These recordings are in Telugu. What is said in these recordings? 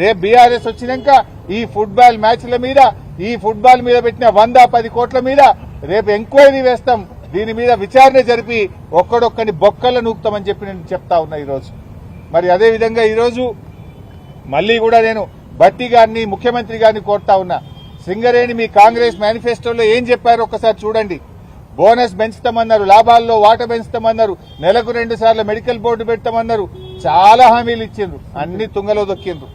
రేపు బీఆర్ఎస్ వచ్చినాక ఈ ఫుట్బాల్ మ్యాచ్ల మీద ఈ ఫుట్బాల్ మీద పెట్టిన వంద పది కోట్ల మీద రేపు ఎంక్వైరీ వేస్తాం. దీని మీద విచారణ జరిపి ఒక్కడొక్కని బొక్కల నూపుతామని చెప్పి నేను చెప్తా ఉన్నా ఈరోజు. మరి అదే విధంగా ఈరోజు మళ్ళీ కూడా నేను భట్టి గారిని ముఖ్యమంత్రి గారిని కోరుతా ఉన్నా. సింగరేణి మీ కాంగ్రెస్ మేనిఫెస్టోలో ఏం చెప్పారో ఒక్కసారి చూడండి. బోనస్ పెంచుతామన్నారు లాభాల్లో వాట పెంచుతామన్నారు నెలకు రెండు సార్లు మెడికల్ బోర్డు పెడతామన్నారు చాలా హామీలు ఇచ్చిండ్రు అన్ని తుంగలో దొక్కిండ్రు.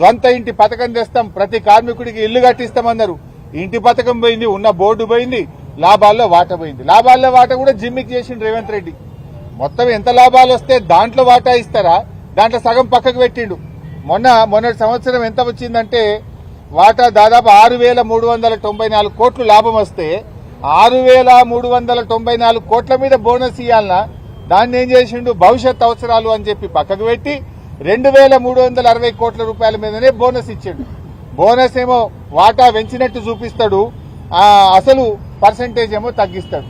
సొంత ఇంటి పథకం తెస్తాం ప్రతి కార్మికుడికి ఇల్లు కట్టిస్తామన్నారు. ఇంటి పథకం పోయింది ఉన్న బోర్డు పోయింది లాభాల్లో వాట పోయింది. లాభాల్లో వాట కూడా జిమ్మికి చేసిండు రేవంత్ రెడ్డి. మొత్తం ఎంత లాభాలు వస్తే దాంట్లో వాటా ఇస్తారా? దాంట్లో సగం పక్కకు పెట్టిండు. మొన్న మొన్నటి సంవత్సరం ఎంత వచ్చిందంటే వాటా దాదాపు ఆరు వేల మూడు వందల తొంభై నాలుగు కోట్లు లాభం వస్తే ఆరు వేల మూడు వందల తొంభై నాలుగు కోట్ల మీద బోనస్ ఇవ్వాలన్నా దాన్ని ఏం చేసిండు? భవిష్యత్ అవసరాలు అని చెప్పి పక్కకు పెట్టి రెండు వేల మూడు వందల అరవై కోట్ల రూపాయల మీదనే బోనస్ ఇచ్చిండు. బోనస్ ఏమో వాటా పెంచినట్టు చూపిస్తాడు. అసలు పర్సంటేజ్ ఏమో తగ్గిస్తాడు.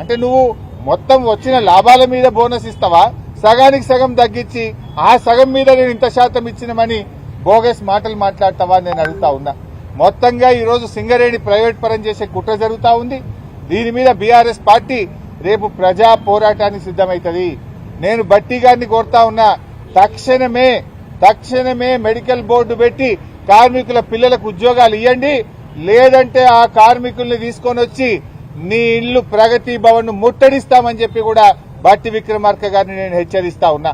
అంటే నువ్వు మొత్తం వచ్చిన లాభాల మీద బోనస్ ఇస్తావా? సగానికి సగం తగ్గించి ఆ సగం మీద నేను ఇంత శాతం ఇచ్చినమని బోగస్ మాటలు మాట్లాడతావా నేను అడుగుతా ఉన్నా. మొత్తంగా ఈరోజు సింగరేణి ప్రైవేట్ పరం చేసే కుట్ర జరుగుతా ఉంది. దీని మీద బీఆర్ఎస్ పార్టీ రేపు ప్రజా పోరాటానికి సిద్ధమవుతుంది నేను బట్టి గారిని కోరుతా ఉన్నా. తక్షణమే తక్షణమే మెడికల్ బోర్డు పెట్టి కార్మికుల పిల్లలకు ఉద్యోగాలు ఇవ్వండి లేదంటే ఆ కార్మికుల్ని తీసుకొని వచ్చి నీ ఇల్లు ప్రగతి భవన్ ముట్టడిస్తామని చెప్పి కూడా బట్టి విక్రమార్క గారిని నేను హెచ్చరిస్తా ఉన్నా.